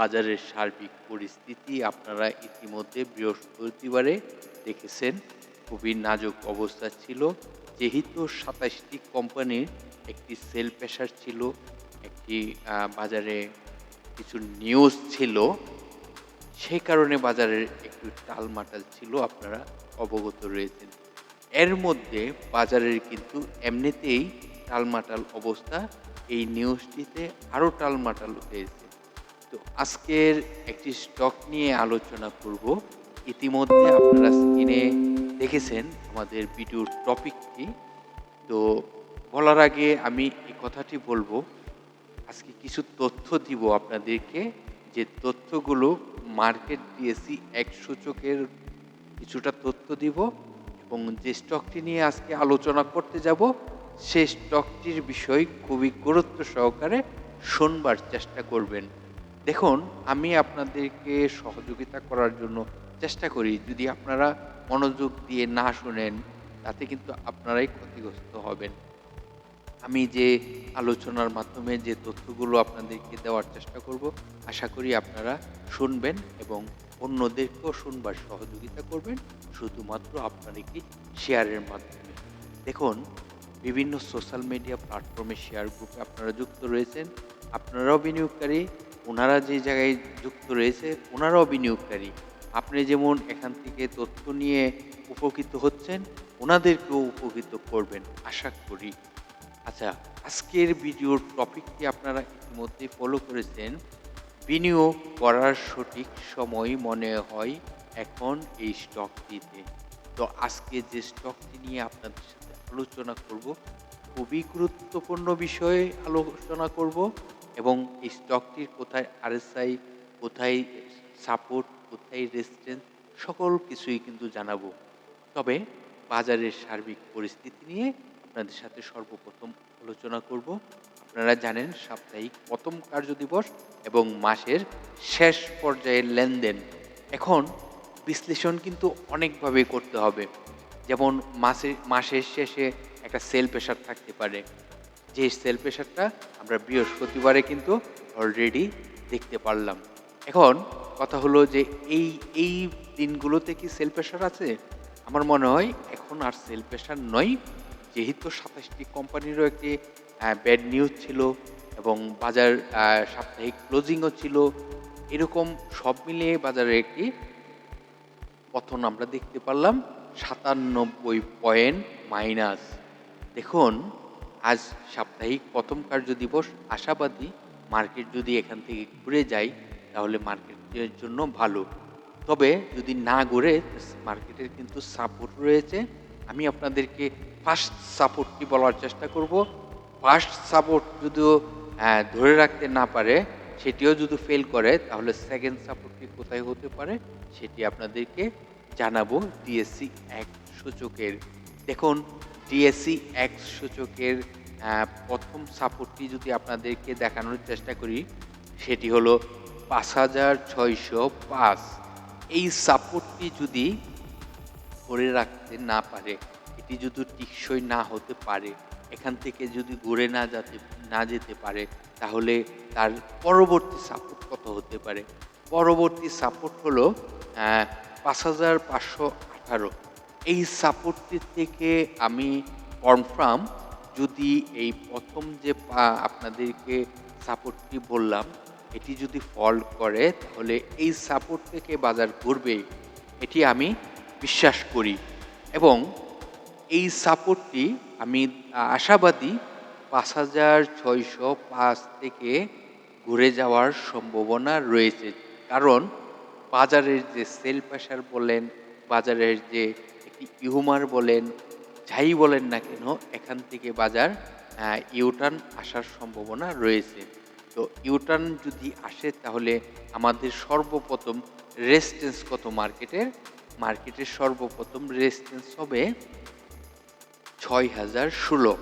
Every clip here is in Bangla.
বাজারের সার্বিক পরিস্থিতি আপনারা ইতিমধ্যে বৃহস্পতিবারে দেখেছেন। খুবই নাজুক অবস্থা ছিল। যেহেতু সাতাশটি কোম্পানির একটি সেল প্রেশার ছিল, একটি বাজারে কিছু নিউজ ছিল সেই কারণে বাজারের একটু টালমাটাল ছিল আপনারা অবগত রয়েছেন। এর মধ্যে বাজারের কিন্তু এমনিতেই টালমাটাল অবস্থা। এই নিউজটিতে আরও টালমাটাল হয়েছে তো আজকের একটি স্টক নিয়ে আলোচনা করব। ইতিমধ্যে আপনারা স্ক্রিনে দেখেছেন আমাদের ভিডিওর টপিকটি তো বলার আগে আমি এই কথাটি বলব। আজকে কিছু তথ্য দিব আপনাদেরকে। যে তথ্যগুলো মার্কেট ডিএসসি এক সূচকের কিছুটা তথ্য দিব এবং যে স্টকটি নিয়ে আজকে আলোচনা করতে যাব সেই স্টকটির বিষয় খুবই গুরুত্ব সহকারে শুনবার চেষ্টা করবেন। দেখুন, আমি আপনাদেরকে সহযোগিতা করার জন্য চেষ্টা করি। যদি আপনারা মনোযোগ দিয়ে না শুনেন, তাতে কিন্তু আপনারাই ক্ষতিগ্রস্ত হবেন। আমি যে আলোচনার মাধ্যমে যে তথ্যগুলো আপনাদেরকে দেওয়ার চেষ্টা করব, আশা করি আপনারা শুনবেন এবং অন্যদেরকেও শুনবার সহযোগিতা করবেন, শুধুমাত্র আপনার একটি শেয়ারের মাধ্যমে। দেখুন, বিভিন্ন সোশ্যাল মিডিয়া প্ল্যাটফর্মে শেয়ার গ্রুপে আপনারা যুক্ত রয়েছেন। আপনারাও বিনিয়োগকারী ওনারা যে জায়গায় যুক্ত রয়েছে, ওনারাও বিনিয়োগকারী। আপনি যেমন এখান থেকে তথ্য নিয়ে উপকৃত হচ্ছেন, ওনাদেরকেও উপকৃত করবেন, আশা করি। আচ্ছা আজকের ভিডিওর টপিকটি আপনারা ইতিমধ্যে ফলো করেছেন। বিনিয়োগ করার সঠিক সময় মনে হয় এখন এই স্টকটিতে তো আজকে যে স্টকটি নিয়ে আপনাদের সাথে আলোচনা করব, খুবই গুরুত্বপূর্ণ বিষয়ে আলোচনা করব। এবং এই স্টকটির কোথায় আরএসআই কোথায় সাপোর্ট কোথায় রেজিস্ট্যান্স সকল কিছুই কিন্তু জানাব। তবে বাজারের সার্বিক পরিস্থিতি নিয়ে আপনাদের সাথে সর্বপ্রথম আলোচনা করব। আপনারা জানেন সাপ্তাহিক প্রথম কার্যদিবস এবং মাসের শেষ পর্যায়ের লেনদেন। এখন বিশ্লেষণ কিন্তু অনেকভাবে করতে হবে। যেমন মাসের মাসের শেষে একটা সেল প্রেশার থাকতে পারে। যে সেল প্রেশারটা আমরা বৃহস্পতিবারে কিন্তু অলরেডি দেখতে পারলাম। এখন কথা হলো যে এই এই দিনগুলোতে কি সেল প্রেশার আছে? আমার মনে হয় এখন আর সেল প্রেশার নয়। যেহেতু সাতাশটি কোম্পানিরও একটি ব্যাড নিউজ ছিল এবং বাজার সাপ্তাহিক ক্লোজিংও ছিল। এরকম সব মিলিয়ে বাজারে একটি পতন আমরা দেখতে পারলাম। সাতানব্বই পয়েন্ট মাইনাস। দেখুন আজ সাপ্তাহিক প্রথম কার্য দিবস, আশাবাদী মার্কেট যদি এখান থেকে ঘুরে যায়, তাহলে মার্কেটের জন্য ভালো। তবে যদি না ঘুরে মার্কেটের কিন্তু সাপোর্ট রয়েছে। আমি আপনাদেরকে ফার্স্ট সাপোর্টটি বলার চেষ্টা করব? ফার্স্ট সাপোর্ট যদিও ধরে রাখতে না পারে, সেটিও যদি ফেল করে, তাহলে সেকেন্ড সাপোর্টটি কোথায় হতে পারে? সেটি আপনাদেরকে জানাব ডিএসসি এক সূচকের। দেখুন ডিএসসি এক সূচকের প্রথম সাপোর্টটি যদি আপনাদেরকে দেখানোর চেষ্টা করি, সেটি হলো পাঁচ হাজার ছয়শো পাঁচ। এই সাপোর্টটি যদি ধরে রাখতে না পারে, এটি যদি টিকসই না হতে পারে, এখান থেকে যদি ঘুরে না যেতে না যেতে পারে, তাহলে তার পরবর্তী সাপোর্ট কত হতে পারে? পরবর্তী সাপোর্ট হলো পাঁচ হাজার পাঁচশো আঠারো। এই সাপোর্টটি থেকে আমি কনফার্ম যদি এই প্রথম যে আপনাদেরকে সাপোর্টটি বললাম, এটি যদি ফল করে, তাহলে এই সাপোর্ট থেকে বাজার ঘুরবে, এটি আমি বিশ্বাস করি। এবং এই সাপোর্টটি আমি আশাবাদী পাঁচ হাজার ছয়শো পাঁচ থেকে ঘুরে যাওয়ার সম্ভাবনা রয়েছে। কারণ বাজারের যে সেল প্রেশার বলেন, বাজারের যে ইউমার বলেন, যাই বলেন না কেন, এখান থেকে বাজার ইউটার্ন আসার সম্ভাবনা রয়েছে। তো ইউটার্ন যদি আসে, তাহলে আমাদের সর্বপ্রথম রেজিস্ট্যান্স কত মার্কেটের? মার্কেটের সর্বপ্রথম রেজিস্ট্যান্স হবে ছয় হাজার ষোলো।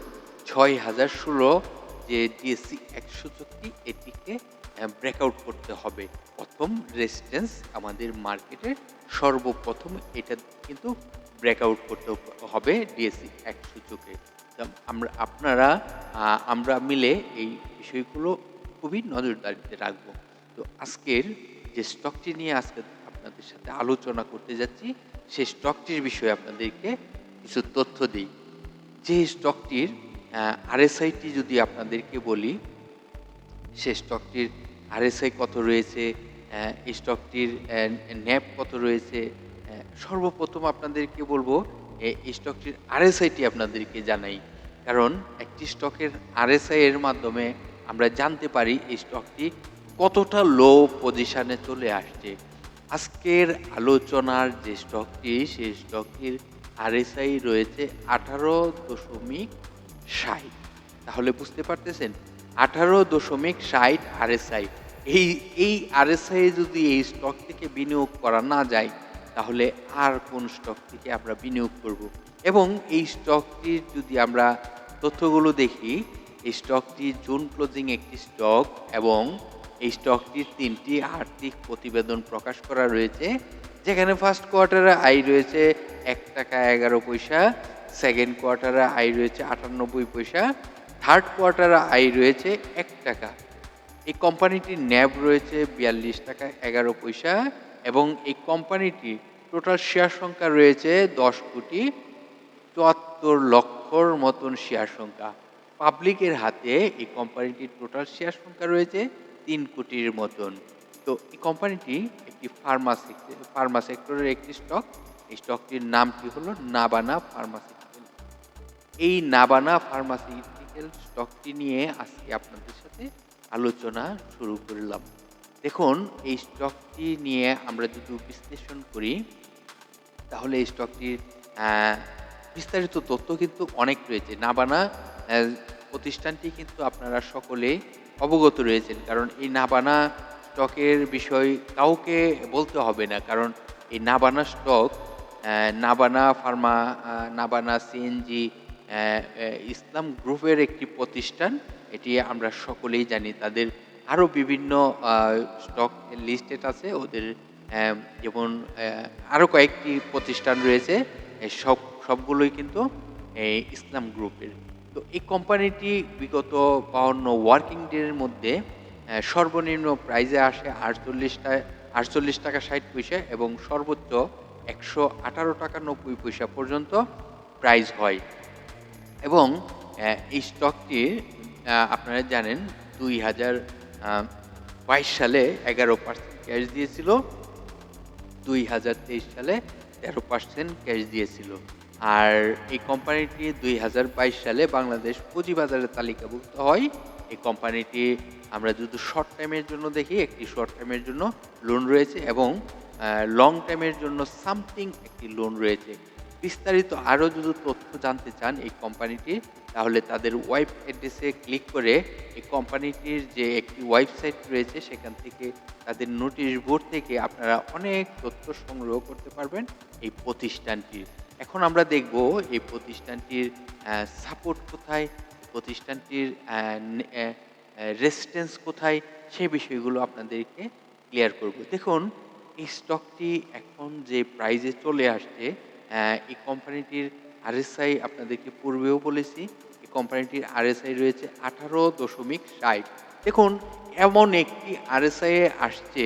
ছয় হাজার ষোলো যে ডিএসসি একশো চুক্তি এটিকে ব্রেকআউট করতে হবে। প্রথম রেজিস্ট্যান্স আমাদের মার্কেটের সর্বপ্রথম, এটা কিন্তু ব্রেকআউট করতে হবে ডিএসসি একশো চোখে আমরা, আপনারা আমরা মিলে এই বিষয়গুলো খুবই নজরদারিতে রাখব। তো আজকের যে স্টকটি নিয়ে আজকে আপনাদের সাথে আলোচনা করতে যাচ্ছি সেই স্টকটির বিষয়ে আপনাদেরকে কিছু তথ্য দিই। যে স্টকটির আরএসআইটি যদি আপনাদেরকে বলি, সে স্টকটির আরএসআই কত রয়েছে? এই স্টকটির ন্যাপ কত রয়েছে? সর্বপ্রথম আপনাদেরকে বলব এই স্টকটির আরএসআইটি আপনাদেরকে জানাই। কারণ একটি স্টকের আরএসআই এর মাধ্যমে আমরা জানতে পারি এই স্টকটি কতটা লো পজিশনে চলে আসছে। আজকের আলোচনার যে স্টকটি, সেই স্টকটির আরএসআই রয়েছে আঠারো দশমিক ষাট। তাহলে বুঝতে পারতেছেন? আঠারো দশমিক ষাট আরএসআই। এই এই আরএসআই যদি এই স্টক থেকে বিনিয়োগ করা না যায় তাহলে আর কোন স্টক থেকে আমরা বিনিয়োগ করব? এবং এই স্টকটির যদি আমরা তথ্যগুলো দেখি, এই স্টকটি জুন ক্লোজিং একটি স্টক এবং এই স্টকটির তিনটি আর্থিক প্রতিবেদন প্রকাশ করা রয়েছে, যেখানে ফার্স্ট কোয়ার্টারে আয় রয়েছে এক টাকা এগারো পয়সা সেকেন্ড কোয়ার্টারে আয় রয়েছে আটানব্বই পয়সা থার্ড কোয়ার্টারে আয় রয়েছে এক টাকা। এই কোম্পানিটির ন্যাব রয়েছে বিয়াল্লিশ টাকা এগারো পয়সা এবং এই কোম্পানিটির টোটাল শেয়ার সংখ্যা রয়েছে দশ কোটি চুয়াত্তর লক্ষর মতন শেয়ার সংখ্যা। পাবলিকের হাতে এই কোম্পানিটির টোটাল শেয়ার সংখ্যা রয়েছে তিন কোটির মতন। তো এই কোম্পানিটি একটি ফার্মা ফার্মা সেক্টরের একটি স্টক এই স্টকটির নামটি হলো নাবানা ফার্মাসিউটিক্যাল এই নাবানা ফার্মাসিউটিক্যাল স্টকটি নিয়ে আজকে আপনাদের সাথে আলোচনা শুরু করলাম। দেখুন, এই স্টকটি নিয়ে আমরা যদি বিশ্লেষণ করি, তাহলে এই স্টকটির বিস্তারিত তথ্য কিন্তু অনেক রয়েছে। নাবানা প্রতিষ্ঠানটি কিন্তু আপনারা সকলে অবগত রয়েছেন, কারণ এই নাবানা স্টকের বিষয় কাউকে বলতে হবে না, কারণ এই Nabana stock Nabana pharma Nabana CNG Islam গ্রুপের একটি প্রতিষ্ঠান, এটি আমরা সকলেই জানি, তাদের আরও বিভিন্ন স্টক লিস্টেড আছে। ওদের যেমন আরও কয়েকটি প্রতিষ্ঠান রয়েছে। সব, সবগুলোই কিন্তু এই ইসলাম গ্রুপের। তো এই কোম্পানিটি বিগত বাউন্ন ওয়ার্কিং ডের মধ্যে সর্বনিম্ন প্রাইজে আসে আটচল্লিশটা আটচল্লিশ টাকা ষাট পয়সা এবং সর্বোচ্চ একশো আঠারো টাকা নব্বই পয়সা পর্যন্ত প্রাইজ হয়। এবং এই স্টকটির আপনারা জানেন, দুই হাজার বাইশ সালে এগারো পার্সেন্ট ক্যাশ দিয়েছিল, দুই হাজার তেইশ সালে তেরো পার্সেন্ট ক্যাশ দিয়েছিল। আর এই কোম্পানিটি দুই হাজার বাইশ সালে বাংলাদেশ পুঁজিবাজারে তালিকাভুক্ত হয়। এই কোম্পানিটি আমরা যদি শর্ট টাইমের জন্য দেখি, একটি শর্ট টাইমের জন্য লোন রয়েছে এবং লং টাইমের জন্য সামথিং একটি লোন রয়েছে। বিস্তারিত আরও যদি তথ্য জানতে চান এই কোম্পানিটির তাহলে তাদের ওয়েব অ্যাড্রেসে ক্লিক করে এই কোম্পানিটির যে একটি ওয়েবসাইট রয়েছে, সেখান থেকে তাদের নোটিশ বোর্ড থেকে আপনারা অনেক তথ্য সংগ্রহ করতে পারবেন এই প্রতিষ্ঠানটির। এখন আমরা দেখব এই প্রতিষ্ঠানটির সাপোর্ট কোথায়, প্রতিষ্ঠানটির রেসিস্টেন্স কোথায় সেই বিষয়গুলো আপনাদেরকে ক্লিয়ার করব। দেখুন, এই স্টকটি এখন যে প্রাইজে চলে আসছে এই কোম্পানিটির আরএসআই আপনাদেরকে পূর্বেও বলেছি, এই কোম্পানিটির আরএসআই রয়েছে আঠারো দশমিক ষাট। দেখুন, এমন একটি আরএসআই আসছে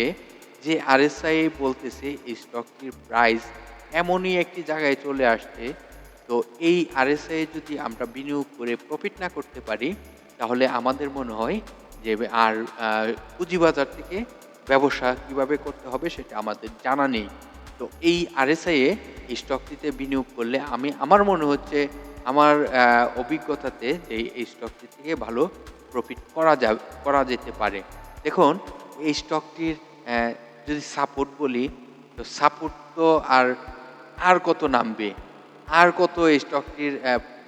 যে আরএসআই বলতেছে এই স্টকটির প্রাইস এমনই একটি জায়গায় চলে আসছে। তো এই আরএসআই যদি আমরা বিনিয়োগ করে প্রফিট না করতে পারি, তাহলে আমাদের মনে হয় যে আর পুঁজিবাজার থেকে ব্যবসা কীভাবে করতে হবে সেটা আমাদের জানা নেই। তো এই আরএসআই এ এই স্টকটিতে বিনিয়োগ করলে আমি, আমার মনে হচ্ছে আমার অভিজ্ঞতাতে যে এই স্টকটি থেকে ভালো প্রফিট করা যা করা যেতে পারে। দেখুন, এই স্টকটির যদি সাপোর্ট বলি, তো সাপোর্ট তো আর আর কত নামবে? আর কত এই স্টকটির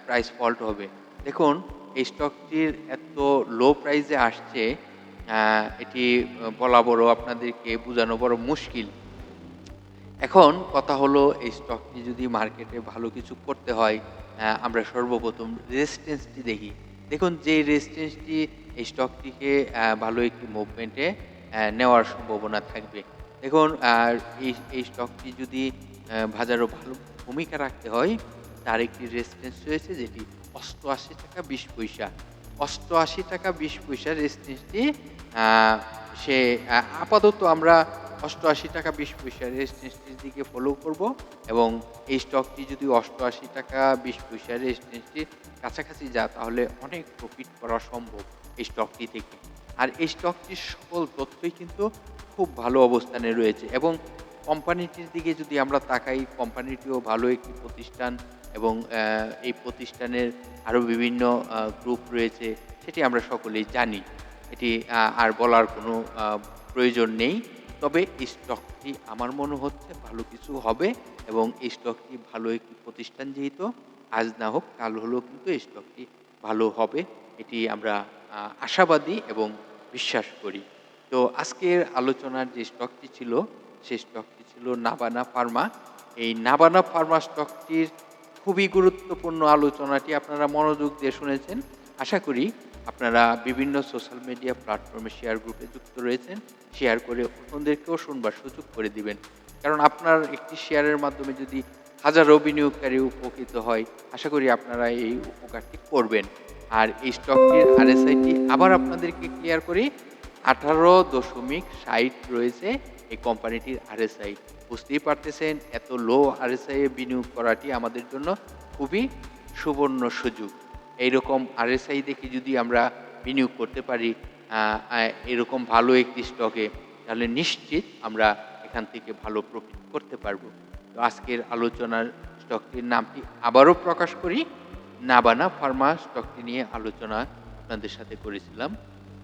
প্রাইস ফল্ট হবে? দেখুন, এই স্টকটির এত লো প্রাইসে আসছে এটি বলা বড় আপনাদেরকে বোঝানো বড় মুশকিল। এখন কথা হলো, এই স্টকটি যদি মার্কেটে ভালো কিছু করতে হয় আমরা সর্বপ্রথম রেজিস্ট্যান্সটি দেখি। দেখুন, যে রেজিস্ট্যান্সটি এই স্টকটিকে ভালো একটি মুভমেন্টে নেওয়ার সম্ভাবনা থাকবে। দেখুন, আর এই এই স্টকটি যদি বাজারও ভালো ভূমিকা রাখতে হয়, তার একটি রেজিস্ট্যান্স রয়েছে, যেটি অষ্টআশি টাকা বিশ পয়সা। অষ্টআশি টাকা বিশ পয়সা রেজিস্ট্যান্সটি সে আপাতত আমরা অষ্টআশি টাকা বিশ পয়সা। রেজিস্ট্যান্সটির দিকে ফলো করব এবং এই স্টকটি যদি অষ্টআশি টাকা বিশ পয়সা রেজিস্ট্যান্সটির কাছাকাছি যা, তাহলে অনেক প্রফিট করা সম্ভব এই স্টকটি থেকে। আর এই স্টকটির সকল তথ্যই কিন্তু খুব ভালো অবস্থানে রয়েছে এবং কোম্পানিটির দিকে যদি আমরা তাকাই কোম্পানিটিও ভালো একটি প্রতিষ্ঠান এবং এই প্রতিষ্ঠানের আরও বিভিন্ন গ্রুপ রয়েছে, সেটি আমরা সকলেই জানি। এটি আর বলার কোনো প্রয়োজন নেই। তবে এই স্টকটি আমার মনে হচ্ছে ভালো কিছু হবে এবং এই স্টকটি ভালো একটি প্রতিষ্ঠান যেহেতু, আজ না হোক কাল হলেও কিন্তু এই স্টকটি ভালো হবে, এটি আমরা আশাবাদী এবং বিশ্বাস করি। তো আজকের আলোচনার যে স্টকটি ছিল, সেই স্টকটি ছিল নাবানা ফার্মা এই নাবানা ফার্মা স্টকটির খুবই গুরুত্বপূর্ণ আলোচনাটি আপনারা মনোযোগ দিয়ে শুনেছেন। আশা করি আপনারা বিভিন্ন সোশ্যাল মিডিয়া প্ল্যাটফর্মে শেয়ার গ্রুপে যুক্ত রয়েছেন শেয়ার করে অন্যদেরকেও শুনবার সুযোগ করে দিবেন। কারণ আপনার একটি শেয়ারের মাধ্যমে যদি হাজারো বিনিয়োগকারী উপকৃত হয়, আশা করি আপনারা এই উপকারটি করবেন। আর এই স্টকটির আরএসআইটি আবার আপনাদেরকে ক্লিয়ার করি, আঠারো দশমিক ষাট রয়েছে এই কোম্পানিটির আরএসআই বুঝতেই পারতেছেন, এত লো আরএসআই বিনিয়োগ করাটি আমাদের জন্য খুবই সুবর্ণ সুযোগ। এইরকম আরএসআই দেখে যদি আমরা বিনিয়োগ করতে পারি এরকম ভালো একটি স্টকে তাহলে নিশ্চিত আমরা এখান থেকে ভালো প্রফিট করতে পারব। তো আজকের আলোচনার স্টকটির নামটি আবারও প্রকাশ করি? নাবানা ফার্মা স্টকটি নিয়ে আলোচনা আপনাদের সাথে করেছিলাম।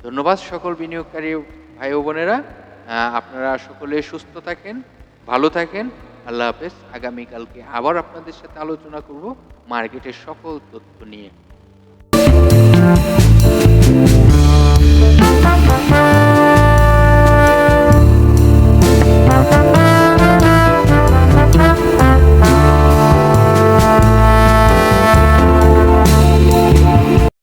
ধন্যবাদ সকল বিনিয়োগকারী ভাই ও বোনেরা। আপনারা সকলে সুস্থ থাকেন, ভালো থাকেন। আল্লাহ হাফেজ। আগামীকালকে আবার আপনাদের সাথে আলোচনা করব মার্কেটের সকল তথ্য নিয়ে। Thank